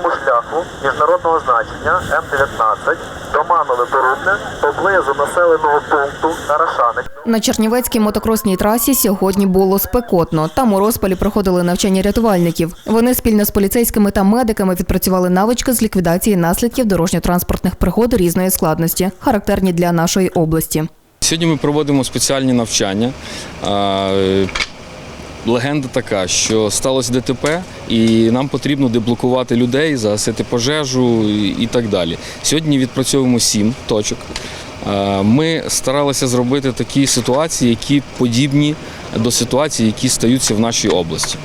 шляху міжнародного значення М-19 доманове Порубне поблизу населеного пункту Тарашаник На Чернівецькій мотокросній трасі сьогодні було спекотно. Там у розпалі проходили навчання рятувальників. Вони спільно з поліцейськими та медиками відпрацювали навички з ліквідації наслідків дорожньо-транспортних пригод різної складності, характерні для нашої області. Сьогодні ми проводимо спеціальні навчання. Легенда така, що сталося ДТП, і нам потрібно деблокувати людей, загасити пожежу і так далі. Сьогодні відпрацьовуємо сім точок. Ми старалися зробити такі ситуації, які подібні до ситуацій, які стаються в нашій області.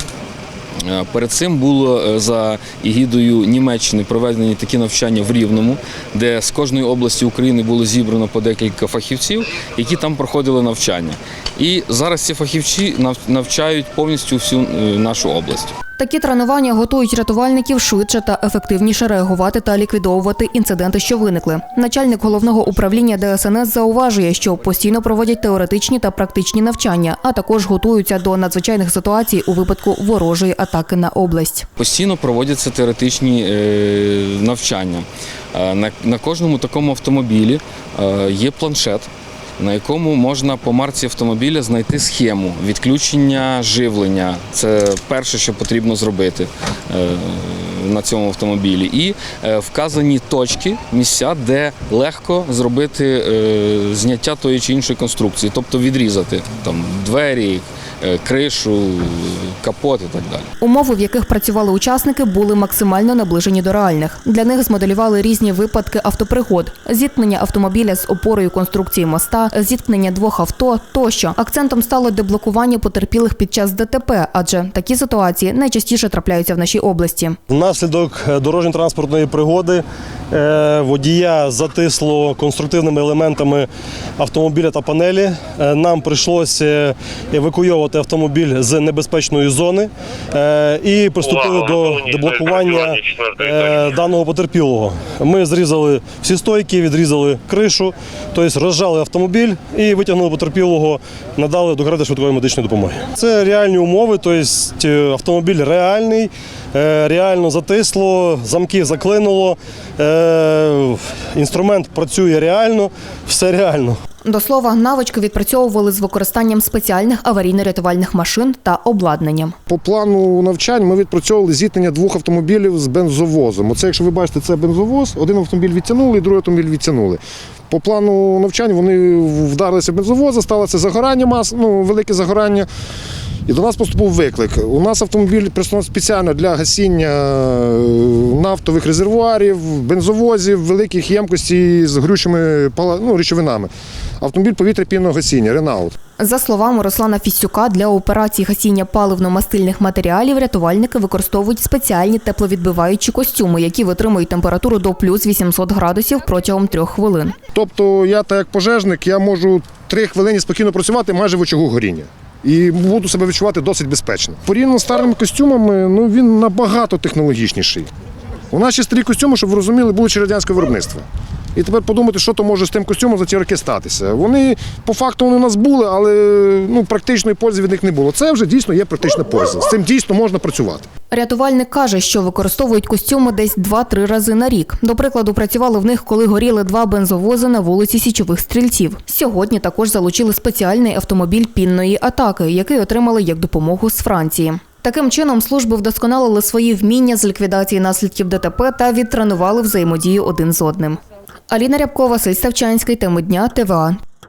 Е, Перед цим було е, за егідою Німеччини проведені такі навчання в Рівному, де з кожної області України було зібрано по декілька фахівців, які там проходили навчання. І зараз ці фахівці навчають повністю всю е, нашу область. Такі тренування готують рятувальників швидше та ефективніше реагувати та ліквідовувати інциденти, що виникли. Начальник головного управління ДСНС зауважує, що постійно проводять теоретичні та практичні навчання, а також готуються до надзвичайних ситуацій у випадку ворожої атаки на область. Постійно проводяться теоретичні е, навчання. Е, На, кожному такому автомобілі е, є планшет, на якому можна по марці автомобіля знайти схему відключення живлення. Це перше, що потрібно зробити е, на цьому автомобілі. І е, вказані точки, місця, де легко зробити е, зняття тої чи іншої конструкції, тобто відрізати там двері, кришу, капот і так далі. Умови, в яких працювали учасники, були максимально наближені до реальних. Для них змоделювали різні випадки автопригод: зіткнення автомобіля з опорою конструкції моста, зіткнення двох авто тощо. Акцентом стало деблокування потерпілих під час ДТП, адже такі ситуації найчастіше трапляються в нашій області. Внаслідок е, дорожньо-транспортної пригоди е, водія затисло конструктивними елементами автомобіля та панелі. Е, Нам прийшлося евакуйовувати автомобіль з небезпечної зони е, і приступили до деблокування е, даного потерпілого. Ми зрізали всі стойки, відрізали кришу, тобто розжали автомобіль і витягнули потерпілого, надали до швидкої медичної допомоги. Це реальні умови, тобто е, автомобіль реальний, реально затисло, замки заклинуло, е, інструмент працює реально, все реально. До слова, навички відпрацьовували з використанням спеціальних аварійно-рятувальних машин та обладнанням. По плану навчань ми відпрацьовували зіткнення двох автомобілів з бензовозом. Оце, якщо ви бачите, це бензовоз, один автомобіль відтягнули, другий автомобіль відтягнули. По плану навчань вони вдарилися в бензовоза, сталося загорання мас, ну, велике загорання. І до нас поступив виклик. У нас автомобіль прислав спеціально для гасіння е, нафтових резервуарів, бензовозів, великих ємкостей з горючими пала- ну, речовинами. Автомобіль повітря пінного гасіння, Ренаут. За словами Руслана Фістюка, для операцій гасіння паливно-мастильних матеріалів рятувальники використовують спеціальні тепловідбиваючі костюми, які витримують температуру до плюс 800 градусів протягом трьох хвилин. Тобто я, так як пожежник, я можу три хвилини спокійно працювати майже в очагу горіння. І буду себе відчувати досить безпечно. Порівняно з старими костюмами, ну він набагато технологічніший. У нас ще старі костюми, щоб ви розуміли, були ще радянське виробництво. І тепер подумати, що то може з тим костюмом за ці роки статися. Вони по факту вони у нас були, але ну, практичної пользи від них не було. Це вже дійсно є практична польза. З цим дійсно можна працювати. Рятувальник каже, що використовують костюми десь 2-3 рази на рік. До прикладу, працювали в них, коли горіли два бензовози на вулиці Січових стрільців. Сьогодні також залучили спеціальний автомобіль пінної атаки, який отримали як допомогу з Франції. Таким чином, служби вдосконалили свої вміння з ліквідації наслідків ДТП та відтренували взаємодію один з одним. Аліна Рябкова, Василь Ставчанський, теми дня, ТВА.